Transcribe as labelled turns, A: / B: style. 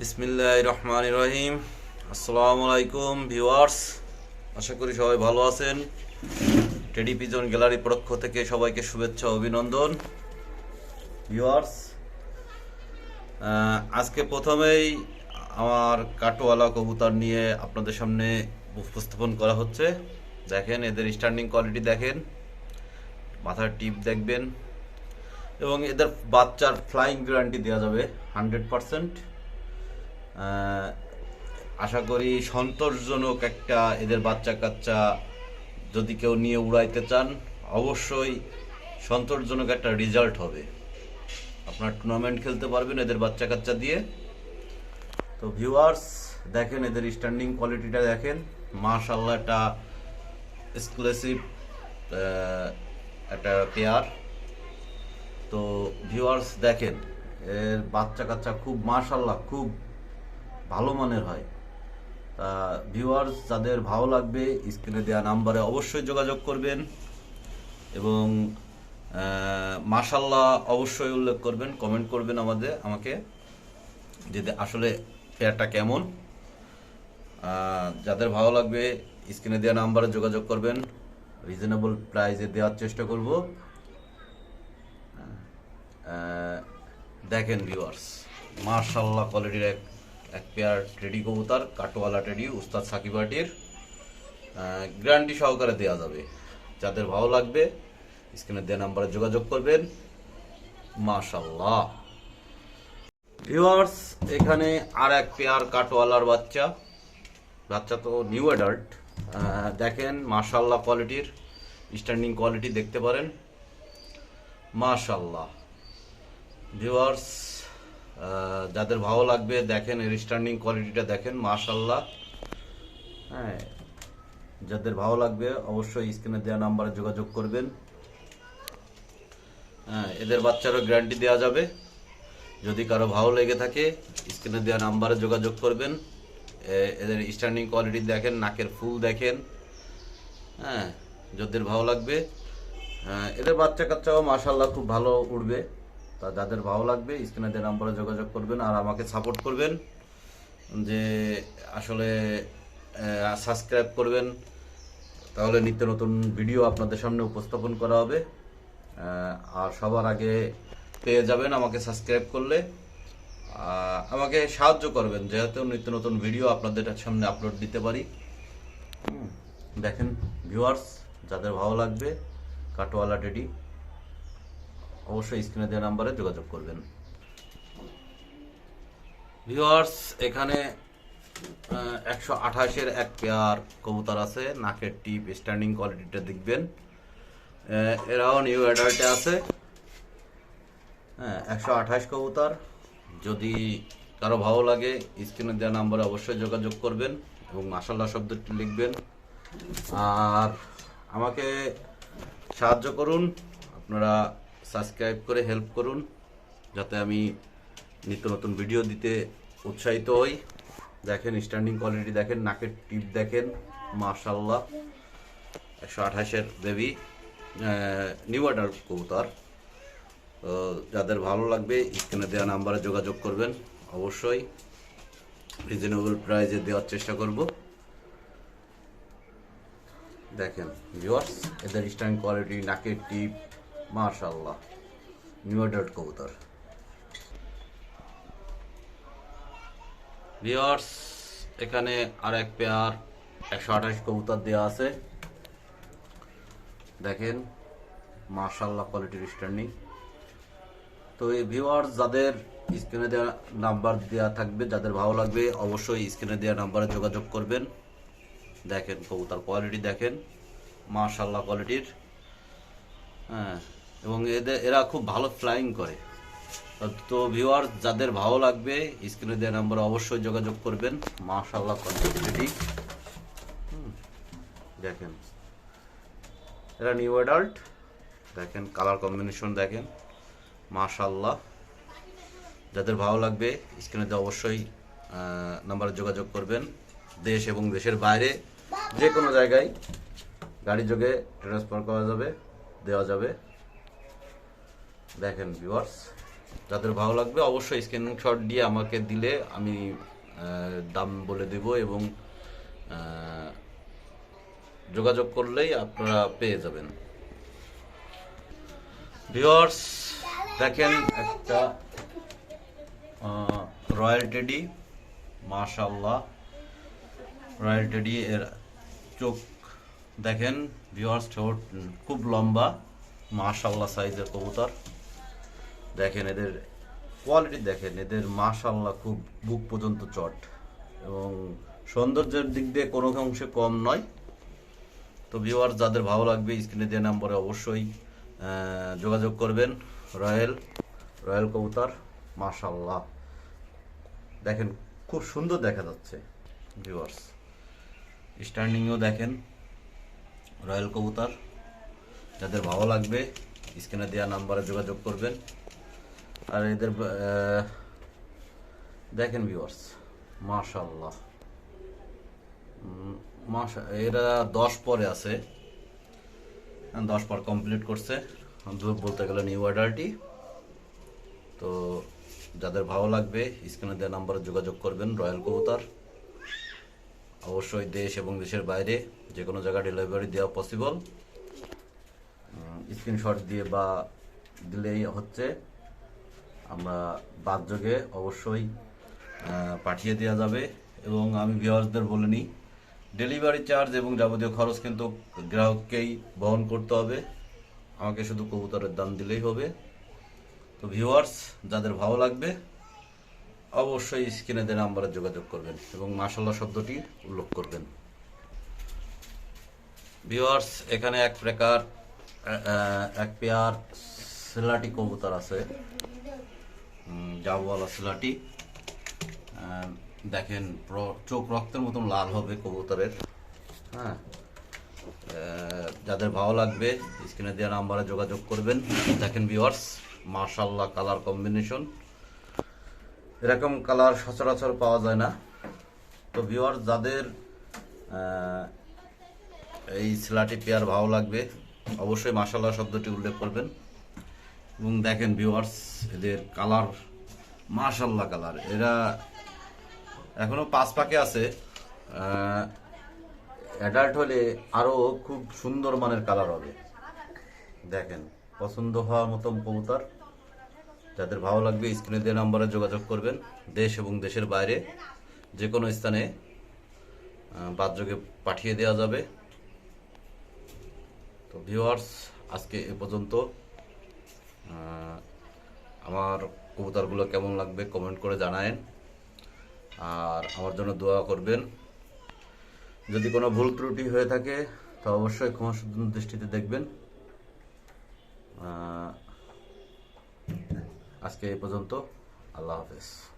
A: বিসমিল্লাহ রহমান রহিম আসসালামু আলাইকুম ভিউয়ার্স। আশা করি সবাই ভালো আছেন। টেডি পিজন গ্যালারি পক্ষ থেকে সবাইকে শুভেচ্ছা, অভিনন্দন। ভিউয়ার্স আজকে প্রথমেই আমার কাটোয়ালা কবুতর নিয়ে আপনাদের সামনে উপস্থাপন করা হচ্ছে। দেখেন, এদের স্ট্যান্ডিং কোয়ালিটি দেখেন, মাথার টিপ দেখবেন, এবং এদের বাচ্চার ফ্লাইং গ্যারান্টি দেওয়া যাবে হান্ড্রেড পারসেন্ট আশা করি সন্তোষজনক একটা এদের বাচ্চা কাচ্চা যদি কেউ নিয়ে উড়াইতে চান, অবশ্যই সন্তোষজনক একটা রেজাল্ট হবে। আপনার টুর্নামেন্ট খেলতে পারবেন এদের বাচ্চা কাচ্চা দিয়ে। তো ভিউয়ার্স দেখেন এদের স্ট্যান্ডিং কোয়ালিটিটা দেখেন। মাশাল্লাহ একটা এক্সক্লুসিভ একটা পেয়ার তো ভিউয়ার্স দেখেন, এর বাচ্চা কাচ্চা খুব মাশাল্লাহ খুব ভালো মানের হয়। তা ভিউয়ার্স যাদের ভালো লাগবে স্ক্রিনে দেওয়া নাম্বারে অবশ্যই যোগাযোগ করবেন এবং মাশাল্লাহ অবশ্যই উল্লেখ করবেন কমেন্ট করবেন আমাদের, আমাকে, যে আসলে পেয়ারটা কেমন। যাদের ভালো লাগবে স্ক্রিনে দেওয়া নাম্বারে যোগাযোগ করবেন রিজনেবল প্রাইসে দেওয়ার চেষ্টা করব। দেখেন ভিউয়ার্স মার্শাল্লাহ কোয়ালিটির এক এক পেয়ার টেডি কবুতর, কাটোয়ালা টেডি, উস্তাদ সাকিবাটির গ্যারান্টি সহকারে দেওয়া যাবে। যাদের ভালো লাগবে স্ক্রিনে দেওয়া নাম্বারে যোগাযোগ করবেন। মাশাল্লাহ ভিউয়ার্স এখানে আর এক পেয়ার কাটোয়ালার বাচ্চা। বাচ্চা তো নিউ অ্যাডাল্ট দেখেন মাশাল্লাহ কোয়ালিটির স্ট্যান্ডিং কোয়ালিটি দেখতে পারেন। মাশাল্লাহ ভিউয়ার্স যাদের ভালো লাগবে দেখেন এর স্ট্যান্ডিং কোয়ালিটিটা দেখেন মাশাল্লাহ হ্যাঁ যাদের ভালো লাগবে অবশ্যই স্ক্রিনে দেওয়া নাম্বারে যোগাযোগ করবেন। হ্যাঁ এদের বাচ্চারও গ্যারান্টি দেওয়া যাবে। যদি কারও ভালো লেগে থাকে স্ক্রিনে দেওয়া নাম্বারে যোগাযোগ করবেন। এদের স্ট্যান্ডিং কোয়ালিটি দেখেন নাকের ফুল দেখেন। হ্যাঁ যাদের ভালো লাগবে হ্যাঁ, এদের বাচ্চা কাচ্চাও মাশাল্লাহ খুব ভালো উঠবে তা যাদের ভালো লাগবে স্ক্রিনে দেওয়া নাম্বারে যোগাযোগ করবেন আর আমাকে সাপোর্ট করবেন যে আসলে সাবস্ক্রাইব করবেন। তাহলে নিত্য নতুন ভিডিও আপনাদের সামনে উপস্থাপন করা হবে। আর সবার আগে পেয়ে যাবেন আমাকে সাবস্ক্রাইব করলে। আমাকে সাহায্য করবেন যেহেতু নিত্য নতুন ভিডিও আপনাদের সামনে আপলোড দিতে পারি। দেখেন ভিউয়ার্স যাদের ভালো লাগবে, কাটোয়ালা টেডি অবশ্যই স্ক্রিনে দেওয়া নাম্বারে যোগাযোগ করবেন। ভিউয়ার্স, এখানে একশো আঠাশের এক পেয়ার কবুতর আছে, নাকের টিপ স্ট্যান্ডিং কোয়ালিটিটা দেখবেন। এরাও নিউ অ্যাডাল্টে আছে। হ্যাঁ একশো আঠাশ কবুতর। যদি কারও ভালো লাগে, স্ক্রিনে দেওয়া নাম্বারে অবশ্যই যোগাযোগ করবেন এবং মাসাল্লাহ শব্দটি লিখবেন। আর আমাকে সাহায্য করুন। আপনারা সাবস্ক্রাইব করে হেল্প করুন, যাতে আমি নিত্য নতুন ভিডিও দিতে উৎসাহিত হই। দেখেন স্ট্যান্ডিং কোয়ালিটি দেখেন, নাকের টিপ দেখেন মাশাল্লাহ একশো আঠাশের দেবী নিউ অর্ডার কবুতর। তো যাদের ভালো লাগবে, স্ক্রিনে দেওয়া নাম্বারে যোগাযোগ করবেন, অবশ্যই। রিজনেবল প্রাইজে দেওয়ার চেষ্টা করব। দেখেন ভিউয়ার্স এদের স্ট্যান্ড কোয়ালিটি নাকের টিপ মার্শাল্লাহ নিউ কবুতর ভিউয়ার্স এখানে আর এক পেয়ার একশো আঠাশ কবুতর দেওয়া আছে। দেখেন মার্শাল্লাহ কোয়ালিটির স্ট্যান্ডিং তো এই ভিউয়ার্স যাদের স্ক্রিনে দেওয়া নাম্বার দেওয়া থাকবে, যাদের ভালো লাগবে, অবশ্যই স্ক্রিনে দেওয়া নাম্বারে যোগাযোগ করবেন। দেখেন কবুতর কোয়ালিটি দেখেন। মার্শাল্লাহ কোয়ালিটির হ্যাঁ। এবং এদের এরা খুব ভালো ফ্লাইং করে। তো- ভিউয়ার যাদের ভালো লাগবে স্ক্রিনে দেওয়া নাম্বারে অবশ্যই যোগাযোগ করবেন। মার্শাল্লাহ কোয়ালিটি দেখেন। এরা নিউ অ্যাডাল্ট দেখেন কালার কম্বিনেশন দেখেন। মাশাল্লাহ যাদের ভালো লাগবে স্ক্রিনে তো অবশ্যই নাম্বারে যোগাযোগ করবেন। দেশ এবং দেশের বাইরে যে কোনো জায়গায় গাড়ি যোগে ট্রান্সফার করা যাবে, দেওয়া যাবে। দেখেন ভিউয়ার্স যাদের ভালো লাগবে অবশ্যই স্ক্রিনশট দিয়ে আমাকে দিলে আমি দাম বলে দেব এবং যোগাযোগ করলেই আপনারা পেয়ে যাবেন। ভিওর্স দেখেন একটা রয়্যাল টেডি মাশাল্লাহ রয়্যাল টেডি এর চোখ, দেখেন ভিওয়ার্স ঠোঁট খুব লম্বা মাশাল্লাহ সাইজের কবুতর। দেখেন এদের কোয়ালিটি দেখেন, এদের মাশাল্লাহ খুব বুক পর্যন্ত চট এবং সৌন্দর্যের দিক দিয়ে কোনো অংশে কম নয়। তো ভিউয়ার যাদের ভালো লাগবে স্ক্রিনে দেওয়া নাম্বারে অবশ্যই যোগাযোগ করবেন। রয়্যাল রয়্যাল কবুতর মাশাল্লাহ দেখেন, খুব সুন্দর দেখা যাচ্ছে ভিউয়ার্স স্ট্যান্ডিংও দেখেন রয়্যাল কবুতর। যাদের ভালো লাগবে স্ক্রিনে দেওয়া নাম্বারে যোগাযোগ করবেন। আর এদের দেখেন ভিউয়ার্স মাশাল্লাহ মাশা, এরা দশ পরে আছে। দশ পর কমপ্লিট করছে। বলতে গেলে নিউ অর্ডারটি তো যাদের ভালো লাগবে স্ক্রিনে দেওয়া নাম্বারে যোগাযোগ করবেন রয়্যাল কবুতর অবশ্যই দেশ এবং দেশের বাইরে যে কোনো জায়গায় ডেলিভারি দেওয়া পসিবল স্ক্রিনশট দিয়ে বা দিলেই হচ্ছে। আমরা বাদযোগে অবশ্যই পাঠিয়ে দেওয়া যাবে এবং আমি ভিওয়ার্সদের বলে নিই ডেলিভারি চার্জ এবং যাবতীয় খরচ কিন্তু গ্রাহককেই বহন করতে হবে। আমাকে শুধু কবুতরের দাম দিলেই হবে। তো ভিউয়ার্স যাদের ভালো লাগবে, অবশ্যই স্ক্রিনে দেওয়া নাম্বারে যোগাযোগ করবেন এবং মাসাল্লাহ শব্দটি উল্লেখ করবেন। ভিউয়ার্স এখানে এক প্রকার এক পেয়ার সেলাটি কবুতর আছে। জাবওয়ালা সিলাটি দেখেন চোখ রক্তের মতন লাল হবে কবুতরের। হ্যাঁ। যাদের ভালো লাগবে, স্ক্রিনে দেওয়া নাম্বারে যোগাযোগ করবেন। দেখেন ভিওয়ার্স মার্শাল্লাহ কালার কম্বিনেশন এরকম কালার সচরাচর পাওয়া যায় না। তো ভিওয়ার্স যাদের এই সিলাটি পেয়ার ভালো লাগবে, অবশ্যই মাসাল্লাহ শব্দটি উল্লেখ করবেন। এবং দেখেন ভিউয়ার্স এদের কালার মাশাল্লাহ কালার এরা এখনও পাঁচ পাকে আছে। অ্যাডাল্ট হলে আরও খুব সুন্দর মানের কালার হবে। দেখেন পছন্দ হওয়ার মতন কবুতর। যাদের ভালো লাগবে স্ক্রিনে দেওয়া নাম্বারে যোগাযোগ করবেন। দেশ এবং দেশের বাইরে যে কোনো স্থানে আহ, বাদযোগে পাঠিয়ে দেওয়া যাবে। তো ভিউয়ার্স আজকে এ পর্যন্ত। আমার কবুতরগুলো কেমন লাগবে কমেন্ট করে জানায়েন। আর আমার জন্য দোয়া করবেন। যদি কোনো ভুল ত্রুটি হয়ে থাকে, তো অবশ্যই ক্ষমা দৃষ্টিতে দেখবেন। আজকে এই পর্যন্ত। আল্লাহ হাফেজ।